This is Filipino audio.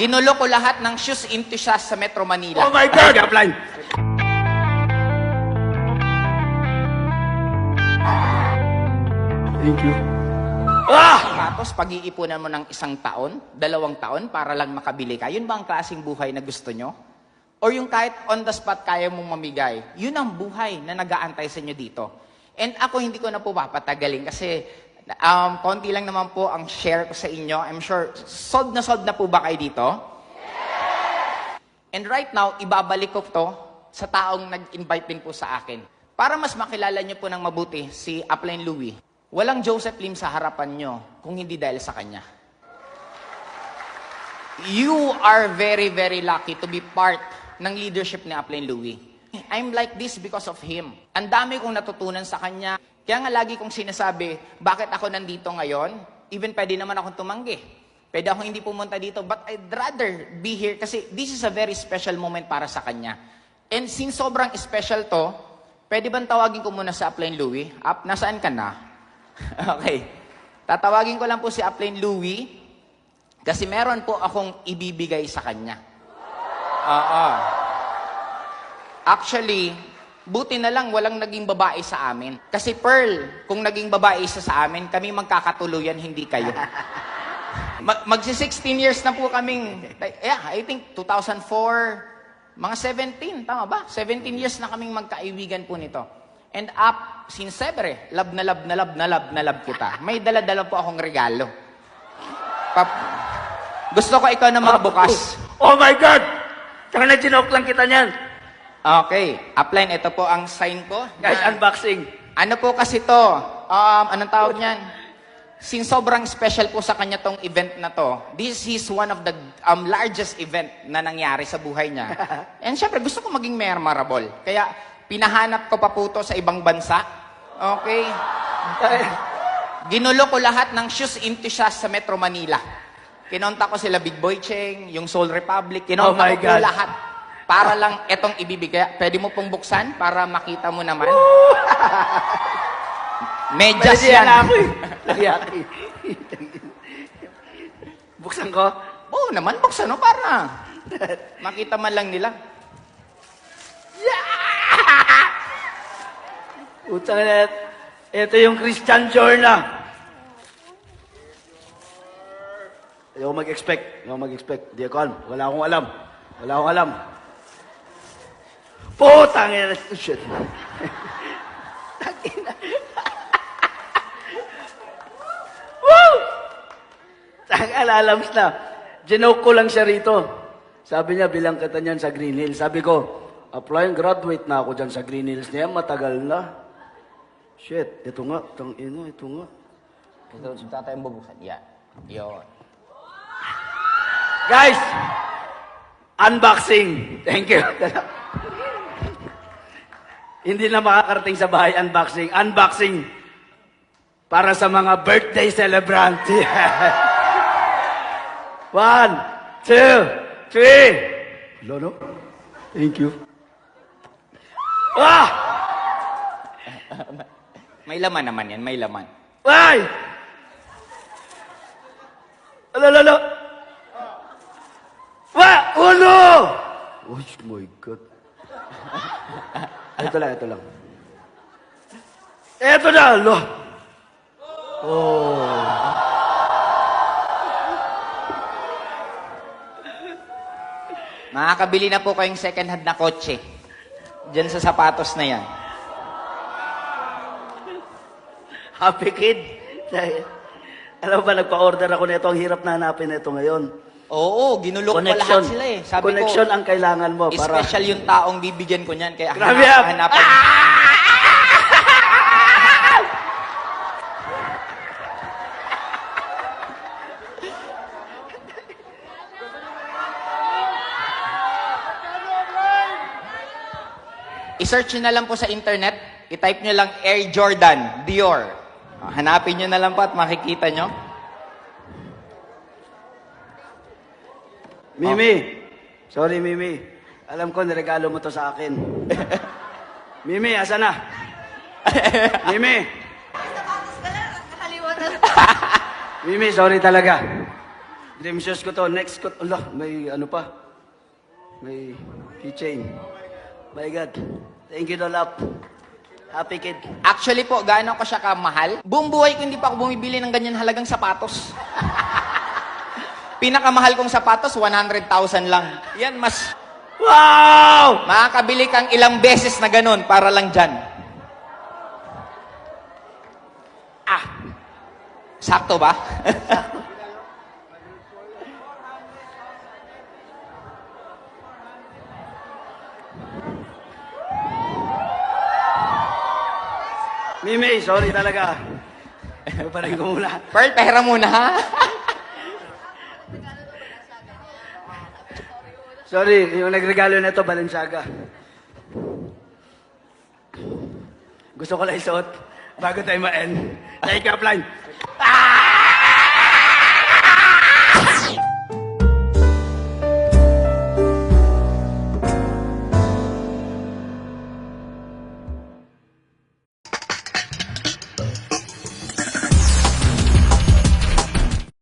Ginulo ko lahat ng shoes enthusiast sa Metro Manila. Oh my God! Upline. Thank you. Ah! Tapos pag-iipunan mo ng isang taon, dalawang taon para lang makabili ka. Yun ba ang klaseng buhay na gusto nyo? Or yung kahit on the spot kaya mong mamigay, yun ang buhay na nag-aantay sa inyo dito. And ako hindi ko na po papatagalin kasi um, konti lang naman po ang share ko sa inyo. I'm sure, solved na solved na po ba kayo dito? And right now, ibabalik ko to sa taong nag-invite din po sa akin. Para mas makilala nyo po ng mabuti si Upline Louie. Walang Joseph Lim sa harapan nyo kung hindi dahil sa kanya. You are very, very lucky to be part ng leadership ni Upline Louie. I'm like this because of him. Ang dami kong natutunan sa kanya. Kaya nga lagi kong sinasabi, bakit ako nandito ngayon? Even pwede naman akong tumanggi. Pwede akong hindi pumunta dito, but I'd rather be here kasi this is a very special moment para sa kanya. And since sobrang special to, pwede bang tawagin ko muna sa Upline Louie? Up, nasaan ka na? okay. Tatawagin ko lang po si Upline Louie kasi meron po akong ibibigay sa kanya. Oo. Actually, buti na lang walang naging babae sa amin. Kasi Pearl, kung naging babae isa sa amin, kami magkakatuluyan, hindi kayo. Mag magsi 16 years na po kaming, yeah, I think 2004, mga 17, tama ba? 17 years na kaming magkaibigan po nito. And up, since ever, love na love na love na love na love kita. May dala-dala po akong regalo. Pap gusto ko ikaw na magbukas. Oh my God! Tsaka na ginoke lang kita niyan. Okay, upline, ito po ang sign ko. Guys, na- unboxing. ano po kasi to? Um, anong tawag niyan? Since sobrang special po sa kanya tong event na to, this is one of the um, largest event na nangyari sa buhay niya. And syempre, gusto ko maging memorable. Kaya, pinahanap ko pa po to sa ibang bansa. Okay? Ginulo ko lahat ng shoes enthusiast sa Metro Manila. Kinonta ko sila Big Boy Cheng, yung Soul Republic. Oh Kinonta my ko God. lahat. Para lang etong ibibigay. Pwede mo pong buksan para makita mo naman. Medyas yan. ako eh. Nagyaki. Buksan ko. Oo naman, buksan mo para makita man lang nila. Utang na. Ito yung Christian Jorna. Ayaw mag-expect. Ayaw mag-expect. Di ako alam. Wala akong alam. Wala akong alam. Putang ina. Shit. Woo! Tang alalams na. Ginoke ko lang siya rito. Sabi niya, bilang kita niyan sa Green Hills. Sabi ko, apply graduate na ako dyan sa Green Hills niya. Matagal na. Shit, ito nga. Tang ina, ito nga. Ito, tatay ang bubuksan. Yan. Yun. Guys, unboxing. Thank you. Hindi na makakarating sa bahay unboxing. Unboxing para sa mga birthday celebrant. One, two, three. Lono? Thank you. Ah! May laman naman yan, may laman. Ay! Alo, alo! Wa! Ulo! Oh my God. ito lang, ito lang. Ito na, alo! Makakabili na po kayong second hand na kotse. Diyan sa sapatos na yan. Happy kid. Alam ba, nagpa-order ako nito. Ang hirap na hanapin nito ngayon. Oo, ginulo ko lahat sila eh. Sabi Connection ko, ang kailangan mo para... special yung taong bibigyan ko niyan. Kaya Grabe, hanap, ah! hanapan. I-search nyo na lang po sa internet. I-type nyo lang Air Jordan, Dior. Ah, Hanapin nyo na lang po at makikita nyo. Mimi! Sorry, Mimi. Alam ko, niregalo mo to sa akin. Mimi, asa na? Mimi! Mimi, sorry talaga. Dream shoes ko to. Next ko. Allah, may ano pa. May keychain. My God. Thank you, Dolap. Happy kid. Actually po, gaano ko siya kamahal? Buong buhay ko hindi pa ako bumibili ng ganyan halagang sapatos. Pinakamahal kong sapatos, 100,000 lang. Yan, mas Wow! makakabili kang ilang beses na ganun para lang dyan. Ah! Sakto ba? Mimi, sorry talaga. Ano pa rin ko muna. Pearl, pera muna ha? Sorry, yung nagregalo na ito, Balenciaga. Gusto ko lang isuot bago tayo ma-end. Like up line. Ah!